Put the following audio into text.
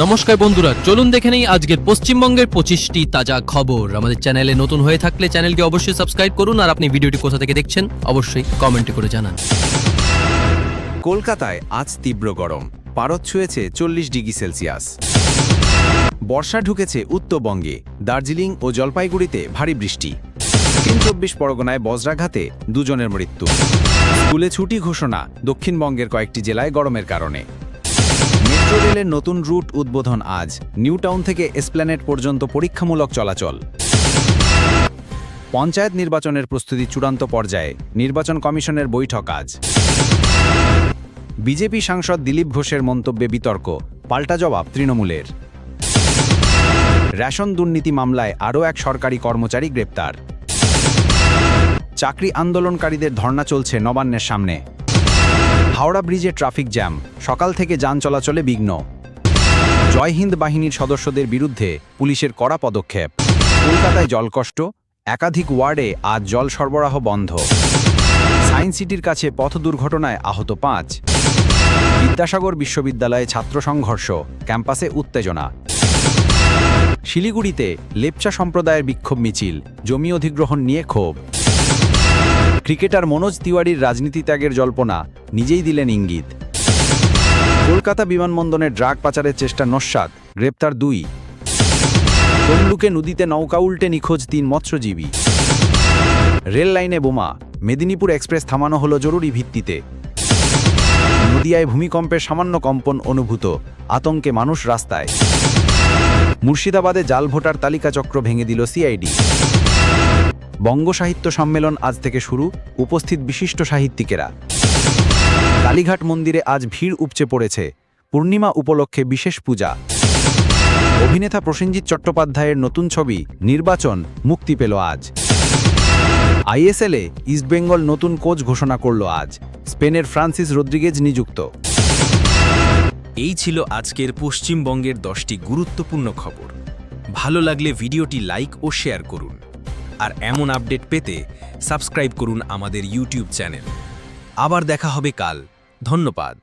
নমস্কার বন্ধুরা, চলুন দেখে নেই আজকের পশ্চিমবঙ্গের পঁচিশটি তাজা খবর। আমাদের চ্যানেলে নতুন হয়ে থাকলে চ্যানেলকে অবশ্যই সাবস্ক্রাইব করুন আর আপনি ভিডিওটি কোথা থেকে দেখছেন অবশ্যই কমেন্টে করে জানান। কলকাতায় আজ তীব্র গরম। পারদ ছুঁয়েছে চল্লিশ ডিগ্রি সেলসিয়াস। বর্ষা ঢুকেছে উত্তরবঙ্গে। দার্জিলিং ও জলপাইগুড়িতে ভারী বৃষ্টি। দক্ষিণ চব্বিশ পরগনায় বজ্রাঘাতে দুজনের মৃত্যু। স্কুলে ছুটি ঘোষণা দক্ষিণবঙ্গের কয়েকটি জেলায় গরমের কারণে। মেট্রো রেলের নতুন রুট উদ্বোধন আজ। নিউ টাউন থেকে এসপ্ল্যানেট পর্যন্ত পরীক্ষামূলক চলাচল। পঞ্চায়েত নির্বাচনের প্রস্তুতি চূড়ান্ত পর্যায়ে, নির্বাচন কমিশনের বৈঠক আজ। বিজেপি সাংসদ দিলীপ ঘোষের মন্তব্যে বিতর্ক, পাল্টা জবাব তৃণমূলের। রেশন দুর্নীতি মামলায় আরও এক সরকারি কর্মচারী গ্রেপ্তার। চাকরি আন্দোলনকারীদের ধর্না চলছে নবান্নের সামনে। হাওড়া ব্রিজে ট্রাফিক জ্যাম, সকাল থেকে যান চলাচলে বিঘ্ন। জয় হিন্দ বাহিনীর সদস্যদের বিরুদ্ধে পুলিশের কড়া পদক্ষেপ। কলকাতায় জলকষ্ট, একাধিক ওয়ার্ডে আজ জল সরবরাহ বন্ধ। সায়েন্স সিটির কাছে পথ দুর্ঘটনায় আহত পাঁচ। বিদ্যাসাগর বিশ্ববিদ্যালয়ে ছাত্র সংঘর্ষ, ক্যাম্পাসে উত্তেজনা। শিলিগুড়িতে লেপচা সম্প্রদায়ের বিক্ষোভ মিছিল, জমি অধিগ্রহণ নিয়ে ক্ষোভ। ক্রিকেটার মনোজ তিওয়ারির রাজনীতি ত্যাগের জল্পনা নিজেই দিলেন ইঙ্গিত। কলকাতা বিমানবন্দরে ড্রাগ পাচারের চেষ্টা নস্বাত, গ্রেপ্তার দুই। তমলুকে নদীতে নৌকা উল্টে নিখোঁজ তিন মৎস্যজীবী। রেল লাইনে বোমা, মেদিনীপুর এক্সপ্রেস থামানো হলো জরুরি ভিত্তিতে। নদিয়ায় ভূমিকম্পের সামান্য কম্পন অনুভূত, আতঙ্কে মানুষ রাস্তায়। মুর্শিদাবাদে জাল ভোটার তালিকা চক্র ভেঙে দিল সিআইডি। বঙ্গ সাহিত্য সম্মেলন আজ থেকে শুরু, উপস্থিত বিশিষ্ট সাহিত্যিকেরা। কালীঘাট মন্দিরে আজ ভিড় উপচে পড়েছে, পূর্ণিমা উপলক্ষে বিশেষ পূজা। অভিনেতা প্রসেনজিৎ চট্টোপাধ্যায়ের নতুন ছবি, নির্বাচন, মুক্তি পেল আজ। আইএসএলে ইস্টবেঙ্গল নতুন কোচ ঘোষণা করল আজ, স্পেনের ফ্রান্সিস রদ্রিগেজ নিযুক্ত। এই ছিল আজকের পশ্চিমবঙ্গের দশটি গুরুত্বপূর্ণ খবর। ভালো লাগলে ভিডিওটি লাইক ও শেয়ার করুন। আর এমন আপডেট পেতে সাবস্ক্রাইব করুন আমাদের ইউটিউব চ্যানেল। আবার দেখা হবে কাল। ধন্যবাদ।